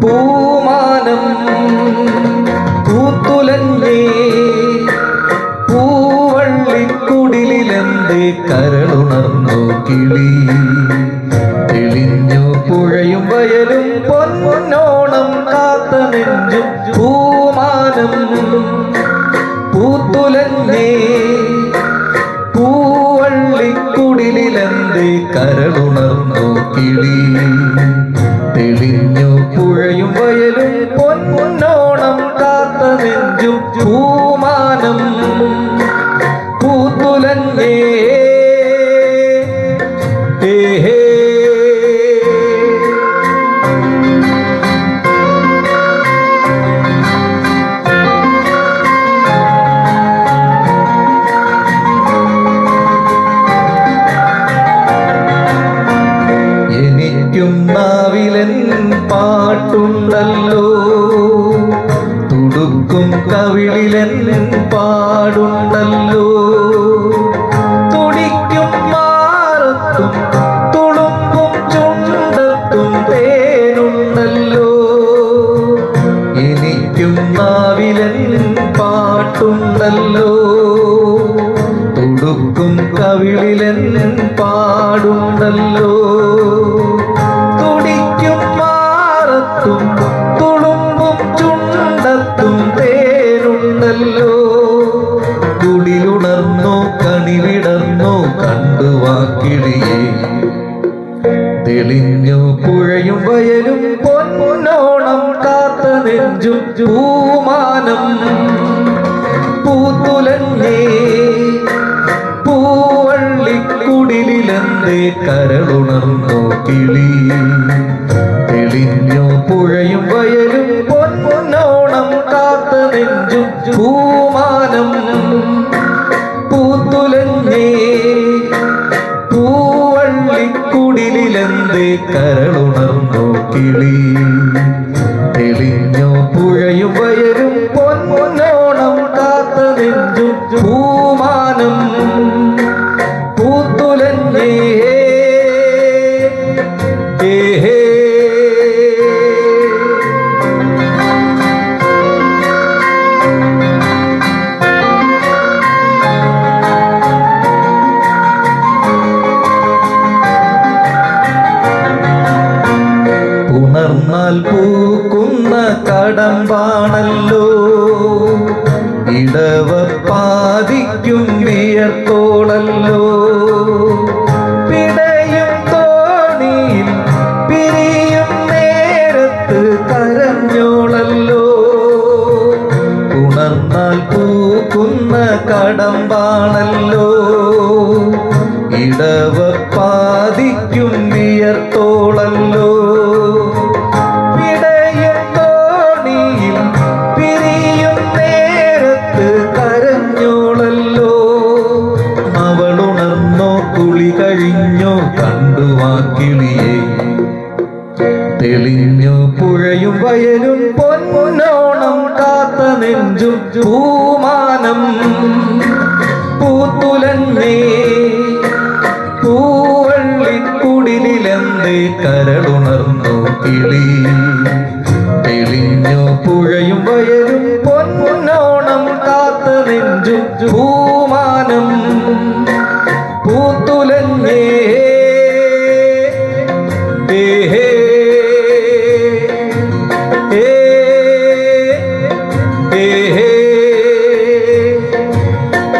പൂമാനം പൂത്തുലഞ്ഞേ പൂവള്ളിക്കുടിലെന്തേ കരളുണർന്നു കിളി. തെളിഞ്ഞു പുഴയും വയലും പൊന്നോണം കാത്ത നെഞ്ചും പൂമാനം പൂത്തുലഞ്ഞേ പൂവള്ളിക്കുടിലെന്തേ കരളുണർന്നു കിളി? തെളിഞ്ഞു പുഴയും വയലും കവിളിലൻ പാടുണ്ടല്ലോ തുടിക്കും മാറത്തും തുളുമ്പും ചുണ്ടത്തും തേനുണ്ടല്ലോ. എനിക്കും നാവിലൻ പാട്ടുണ്ടല്ലോ തുടുക്കും കവിളിലൻ പാടുണ്ടല്ലോ കുടിലുണർന്നു കണിവിടർന്നു കണ്ടു വാക്കിടിയെ തെളിഞ്ഞു പുഴയും വയലും പൊന്നോണം കാത്ത നെഞ്ചും പൂമാനം പൂത്തുലഞ്ഞേ. പൂവള്ളിക്കുടിലെന്തേ കരളുണർന്നു കിളി. തെളിഞ്ഞു പുഴയും വയലും പൊന്നോണം കാത്ത നെഞ്ചും പൂമാനം പൂവള്ളിക്കുടിലെന്തേ കരളുണർന്നോ കിളി. തെളിഞ്ഞോ പുഴയും വയലും പൊന്നോണം കാത്ത നെഞ്ചും പൂമാനം കടമ്പാണല്ലോ ഇടവ പാതിക്കും വിയർത്തോളല്ലോ പിടയും തോണിയിൽ പിരിയും നേരത്ത് കരഞ്ഞോളല്ലോ. ഉണർന്നാൽ പൂക്കുന്ന കടമ്പാണല്ലോ. ഇടവ പാതിക്കും വിയർത്തോളല്ലോ പൊന്നോണം കാത്ത നെഞ്ചും പൂമാനം. പൂത്തുലഞ്ഞേ പൂവള്ളിക്കുടിലെന്ത് കരളുണർന്നു കിളി. തെളിഞ്ഞു പുഴയും വയലും പൊന്നോണം കാത്ത നെഞ്ചും പൂമാനം. പൂത്തുലഞ്ഞേ ദേഹേ